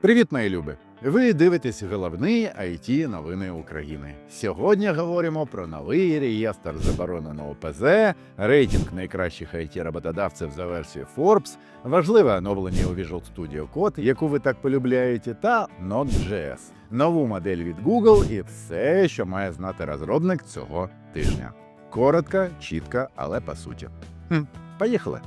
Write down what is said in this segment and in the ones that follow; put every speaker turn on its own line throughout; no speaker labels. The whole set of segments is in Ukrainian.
Привіт, мої любі! Ви дивитесь головні it новини України. Сьогодні говоримо про новий реєстр забороненого ПЗ, рейтинг найкращих it роботодавців за версією Forbes, важливе оновлення у Visual Studio Code, яку ви так полюбляєте, та Node.js, нову модель від Google і все, що має знати розробник цього тижня. Коротко, чітко, але по суті. Хм, поїхали!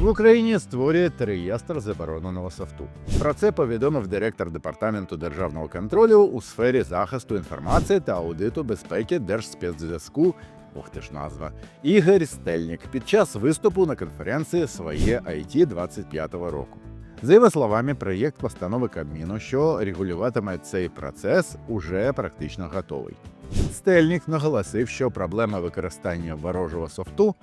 В Україні створюють реєстр забороненого софту. Про це повідомив директор департаменту державного контролю у сфері захисту інформації та аудиту безпеки Держспецзв'язку. Ух ти ж назва Ігор Стельник під час виступу на конференції своє IT 25-го року. За його словами, проєкт постанови Кабміну, що регулюватиме цей процес, уже практично готовий. Стельник наголосив, що проблема використання ворожого софту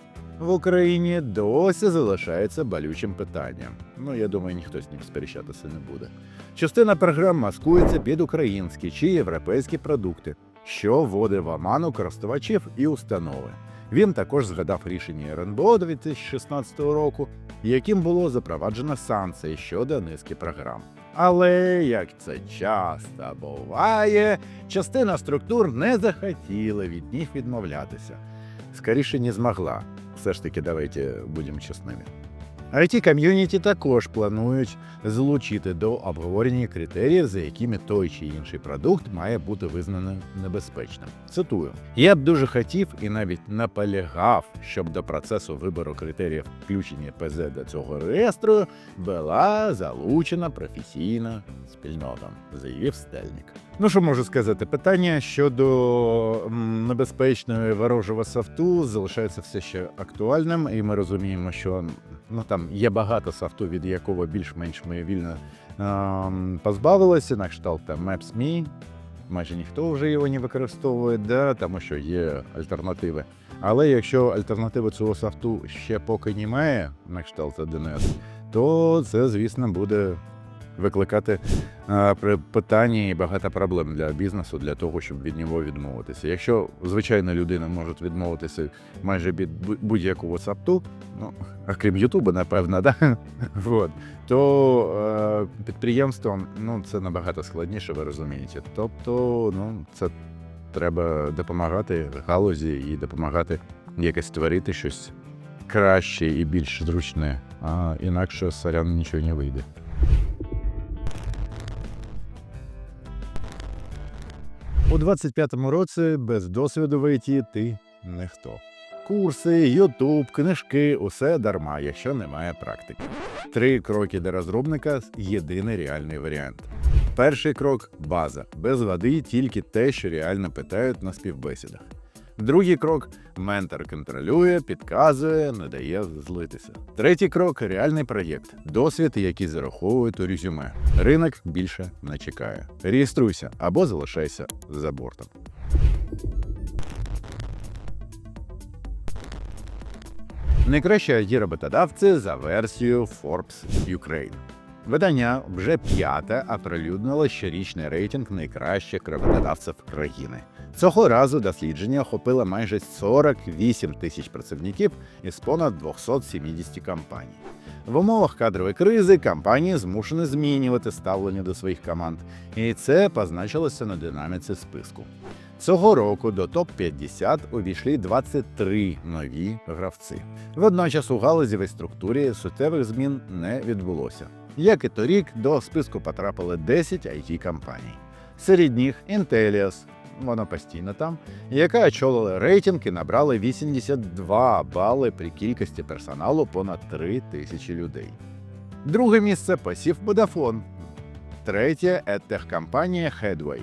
в Україні досі залишається болючим питанням. Ну, я думаю, ніхто з ним сперечатися не буде. Частина програм маскується під українські чи європейські продукти, що вводить в оману користувачів і установи. Він також згадав рішення РНБО 2016 року, яким було запроваджено санкції щодо низки програм. Але як це часто буває, частина структур не захотіла від них відмовлятися. Скоріше не змогла. Все ж таки, давайте будем чесними. It ком'юніті також планують залучити до обговорення критеріїв, за якими той чи інший продукт має бути визнаний небезпечним. Цитую: я б дуже хотів і навіть наполягав, щоб до процесу вибору критеріїв включення ПЗ до цього реєстру була залучена професійна спільнота, заявив Стельник. Ну що можу сказати? Питання щодо небезпечної ворожого софту залишається все ще актуальним, і ми розуміємо, що ну там є багато софту, від якого більш-менш ми вільно ем, позбавилися, на кшталт там Maps.me, майже ніхто вже його не використовує, да, тому що є альтернативи. Але якщо альтернативи цього софту ще поки немає, на кшталт 1С, то це, звісно, буде викликати е, при- питання і багато проблем для бізнесу для того, щоб від нього відмовитися. Якщо звичайна людина може відмовитися майже від будь-якого софту, ну а крім Ютуба, напевно, да? вот, то е, підприємством ну, це набагато складніше, ви розумієте. Тобто, ну, це треба допомагати галузі і допомагати якось створити щось краще і більш зручне, а інакше сорян нічого не вийде. У 25-му році без досвіду в ІТ ти ніхто. Курси, Ютуб, книжки усе дарма, якщо немає практики. Три кроки для розробника єдиний реальний варіант. Перший крок база. Без води тільки те, що реально питають на співбесідах. Другий крок ментор контролює, підказує, не дає злитися. Третій крок реальний проєкт, досвід, який зараховують у резюме. Ринок більше не чекає. Реєструйся або залишайся за бортом. Найкращі it роботодавці за версією Forbes Ukraine. Видання вже п'яте оприлюднило щорічний рейтинг найкращих роботодавців країни. Цього разу дослідження охопило майже 48 тисяч працівників із понад 270 компаній. В умовах кадрової кризи компанії змушені змінювати ставлення до своїх команд, і це позначилося на динаміці списку. Цього року до топ-50 увійшли 23 нові гравці. Водночас у галузівій структурі суттєвих змін не відбулося. Як і торік, до списку потрапили 10 it компаній. Серед них Intellias, вона постійно там, яка очолила рейтинг і набрала 82 бали при кількості персоналу понад 3 тисячі людей. Друге місце посів Vodafone. Третє edtech компанія Headway.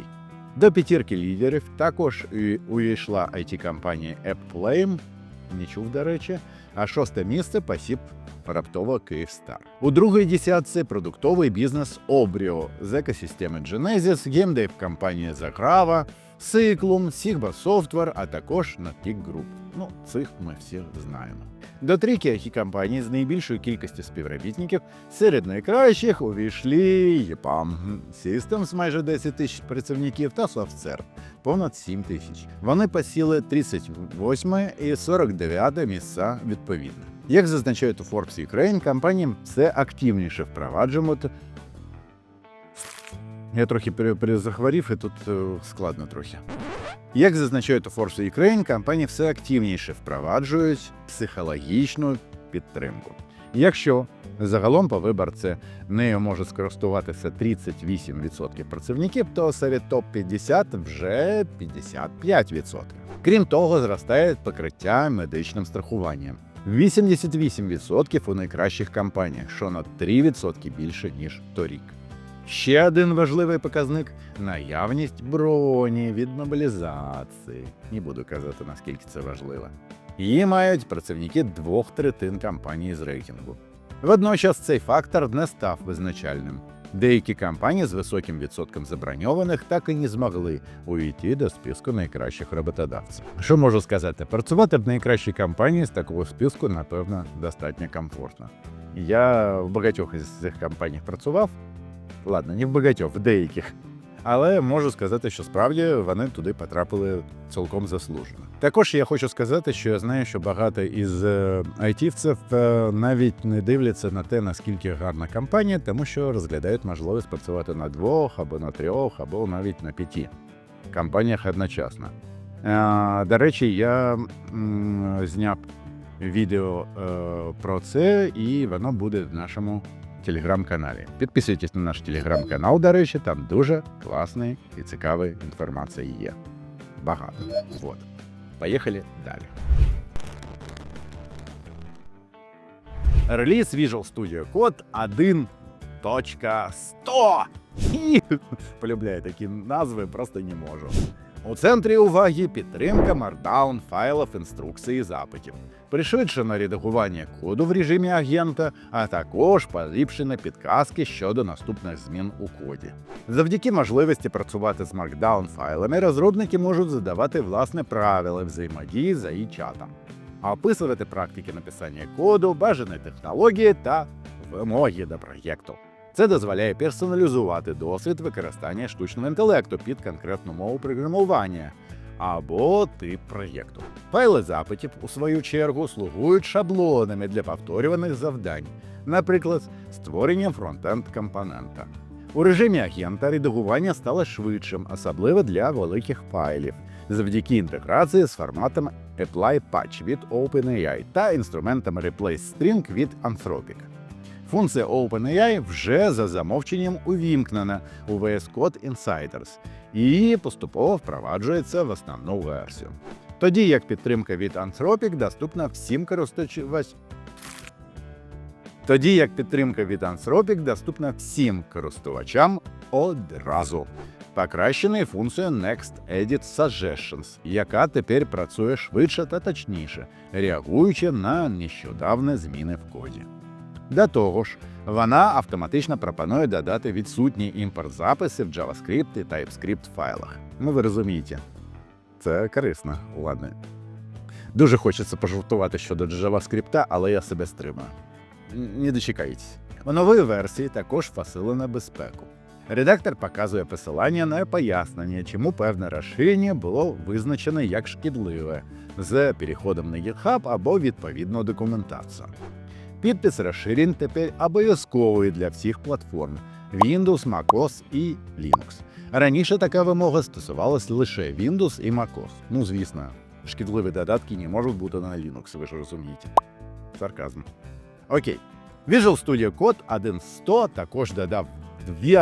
До п'ятірки лідерів також увійшла it компанія AppFlame, не чув, до речі, а шосте місце посів раптово Київстар. У другій десятці продуктовий бізнес Обріо з екосистеми Genesis, геймдев компанія Zagrava, Cyclum, Sigma Software, а також Natic Group. Ну, цих ми всі знаємо. До трійки компаній з найбільшою кількістю співробітників серед найкращих увійшли EPAM Systems майже 10 тисяч працівників та SoftServe понад 7 тисяч. Вони посіли 38 і 49 місця відповідно. Як зазначають у Forbes Ukraine, компанії все активніше впроваджують. Я трохи перезахворів, і тут е, складно трохи. Як зазначають у Forbes Ukraine, компанії все активніше впроваджують психологічну підтримку. Якщо загалом по виборці нею може скористуватися 38% працівників, то серед топ-50 вже 55%. Крім того, зростає покриття медичним страхуванням. 88% у найкращих компаніях, що на 3% більше, ніж торік. Ще один важливий показник наявність броні від мобілізації. Не буду казати, наскільки це важливо. Її мають працівники двох третин компанії з рейтингу. Водночас цей фактор не став визначальним. Деякі компанії з високим відсотком заброньованих так і не змогли увійти до списку найкращих роботодавців. Що можу сказати? Працювати в найкращій компанії з такого списку, напевно, достатньо комфортно. Я в багатьох із цих компаній працював, Ладно, не в багатьох, в деяких. Але можу сказати, що справді вони туди потрапили цілком заслужено. Також я хочу сказати, що я знаю, що багато із е, айтівців е, навіть не дивляться на те, наскільки гарна компанія, тому що розглядають можливість працювати на двох або на трьох, або навіть на п'яти компаніях одночасно. Е, До речі, я зняв відео про це, і воно буде в нашому телеграм-каналі. Підписуйтесь на наш телеграм-канал, до речі, там дуже класної і цікавої інформації є. Багато. Вот. Поїхали далі. Реліз Visual Studio Code 1.100. І полюбляю такі назви, просто не можу. У центрі уваги підтримка Markdown файлів інструкцій і запитів, пришвидшене редагування коду в режимі агента, а також поліпшені підказки щодо наступних змін у коді. Завдяки можливості працювати з Markdown файлами, розробники можуть задавати власне правила взаємодії за і чатом, описувати практики написання коду, бажані технології та вимоги до проєкту. Це дозволяє персоналізувати досвід використання штучного інтелекту під конкретну мову програмування або тип проєкту. Файли запитів, у свою чергу, слугують шаблонами для повторюваних завдань, наприклад, створення фронтенд компонента. У режимі агента редагування стало швидшим, особливо для великих файлів, завдяки інтеграції з форматом Apply Patch від OpenAI та інструментом Replace String від Anthropic. Функція OpenAI вже за замовченням увімкнена у VS Code Insiders і поступово впроваджується в основну версію. Тоді як підтримка від Anthropic доступна всім користувачам. Тоді як підтримка від Anthropic доступна всім користувачам одразу. Покращена функція Next Edit Suggestions, яка тепер працює швидше та точніше, реагуючи на нещодавні зміни в коді. До того ж, вона автоматично пропонує додати відсутній імпорт записів в JavaScript і TypeScript файлах. Ну, ви розумієте, це корисно, ладно. Дуже хочеться пожартувати щодо JavaScript, але я себе стримую. Не дочекайтесь. У новій версії також посилена безпеку. Редактор показує посилання на пояснення, чому певне розширення було визначене як шкідливе з переходом на GitHub або відповідну документацію. Підпис розширень тепер обов'язковий для всіх платформ Windows, MacOS і Linux. Раніше така вимога стосувалась лише Windows і MacOS. Ну, звісно, шкідливі додатки не можуть бути на Linux, ви ж розумієте. Сарказм. Окей. Visual Studio Code 1.100 також додав дві.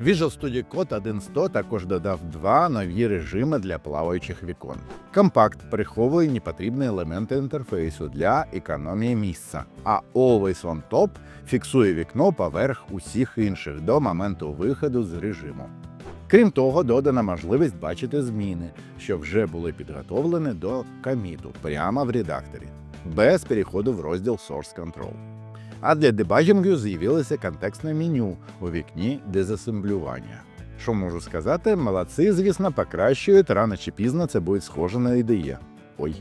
Visual Studio Code 1.100 також додав два нові режими для плаваючих вікон. Компакт приховує непотрібні елементи інтерфейсу для економії місця, а Always on Top фіксує вікно поверх усіх інших до моменту виходу з режиму. Крім того, додана можливість бачити зміни, що вже були підготовлені до коміту прямо в редакторі, без переходу в розділ Source Control. А для дебагінгу з'явилося контекстне меню у вікні дезасемблювання. Що можу сказати, молодці, звісно, покращують, рано чи пізно це буде схоже на IDE. Ой.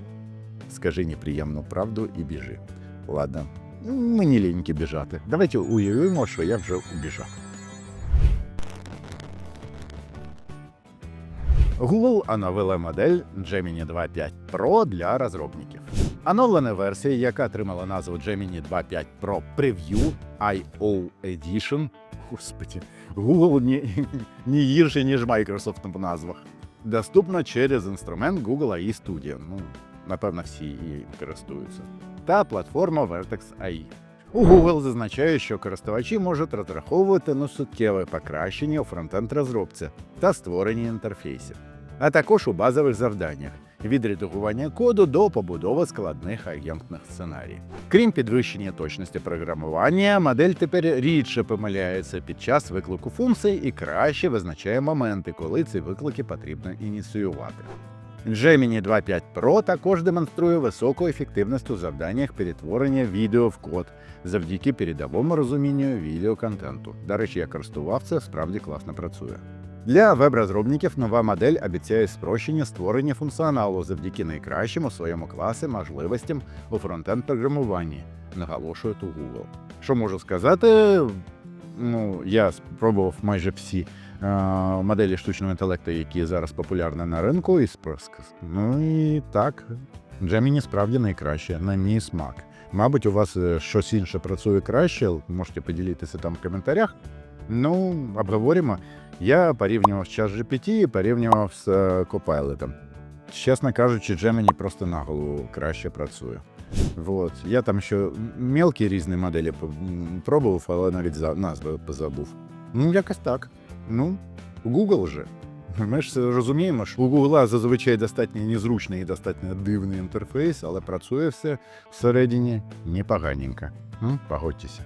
скажи неприємну правду і біжи. Ладно, мені ліньки біжати. Давайте уявимо, що я вже убіжав. Google оновила модель Gemini 2.5 Pro для розробників. Оновлена версія, яка отримала назву Gemini 2.5 Pro Preview IO Edition. Господи, Google не, не гірше, ніж Microsoft в назвах. Доступна через інструмент Google AI Studio. Ну, напевно, всі її користуються. Та платформа Vertex AI. У Google зазначає, що користувачі можуть розраховувати на суттєве покращення у фронтенд розробці та створенні інтерфейсів, а також у базових завданнях від редагування коду до побудови складних агентних сценаріїв. Крім підвищення точності програмування, модель тепер рідше помиляється під час виклику функцій і краще визначає моменти, коли ці виклики потрібно ініціювати. Gemini 2.5 Pro також демонструє високу ефективність у завданнях перетворення відео в код завдяки передовому розумінню відеоконтенту. До речі, я користував це, справді класно працює. Для веб-розробників нова модель обіцяє спрощення створення функціоналу завдяки найкращим у своєму класі можливостям у фронтенд програмуванні, наголошує у Google. Що можу сказати? Ну, я спробував майже всі е, моделі штучного інтелекту, які зараз популярні на ринку, і Ну і так, Gemini справді найкраще, на мій смак. Мабуть, у вас е, щось інше працює краще, можете поділитися там в коментарях. Ну, обговоримо. Я порівнював з і порівнював з Copilot. Чесно кажучи, Gemini просто на голову краще працює. Вот. Я там ще мелкі різні моделі пробував, але навіть назви позабув. Ну, якось так. Ну, Google же. Ми ж розуміємо, що у Google зазвичай достатньо незручний і достатньо дивний інтерфейс, але працює все всередині непоганенько. М, Погодьтеся.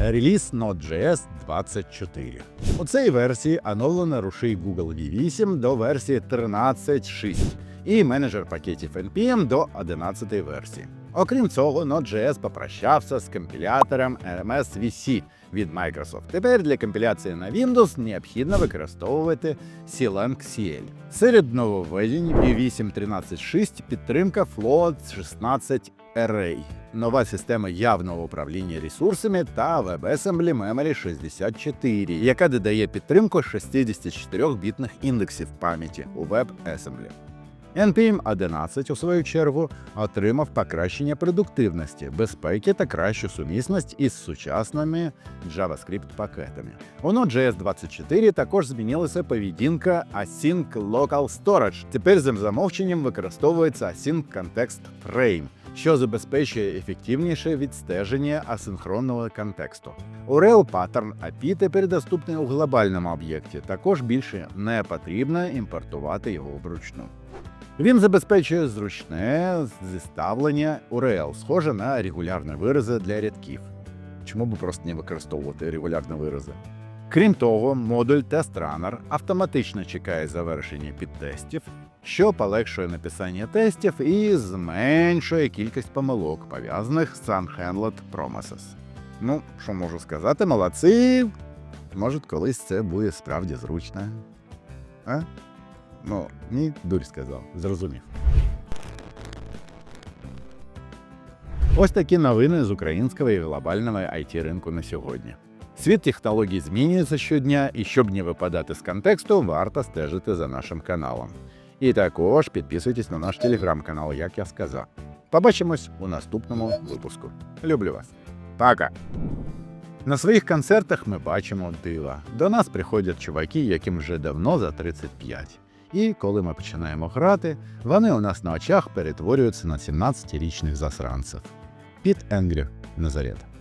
Реліз Node.js 24. У цій версії оновлено рушій Google V8 до версії 13.6 і менеджер пакетів NPM до 11 версії. Окрім цього, Node.js попрощався з компілятором RMS VC від Microsoft. Тепер для компіляції на Windows необхідно використовувати CLang CL. Серед нововведень V8 13.6 підтримка Float 16 Array, нова система явного управління ресурсами та WebAssembly Memory 64, яка додає підтримку 64-бітних індексів пам'яті у WebAssembly. NPM 11, у свою чергу, отримав покращення продуктивності, безпеки та кращу сумісність із сучасними JavaScript-пакетами. У Node.js 24 також змінилася поведінка Async Local Storage. Тепер за замовченням використовується Async Context Frame, що забезпечує ефективніше відстеження асинхронного контексту. URL Pattern API тепер доступний у глобальному об'єкті, також більше не потрібно імпортувати його вручну. Він забезпечує зручне зіставлення URL, схоже на регулярні вирази для рядків. Чому б просто не використовувати регулярні вирази? Крім того, модуль TestRunner автоматично чекає завершення підтестів, що полегшує написання тестів і зменшує кількість помилок, пов'язаних з Unhandled Promises. Ну, що можу сказати, молодці. Може, колись це буде справді зручно. А? Ну, ні, дурь сказав, зрозумів. Ось такі новини з українського і глобального it ринку на сьогодні. Світ технологій змінюється щодня, і щоб не випадати з контексту, варто стежити за нашим каналом. І також підписуйтесь на наш телеграм-канал, як я сказав. Побачимось у наступному випуску. Люблю вас. Пока! На своїх концертах ми бачимо дива. До нас приходять чуваки, яким вже давно за 35. І коли ми починаємо грати, вони у нас на очах перетворюються на 17-річних засранців. Піт Енгрі Назарет.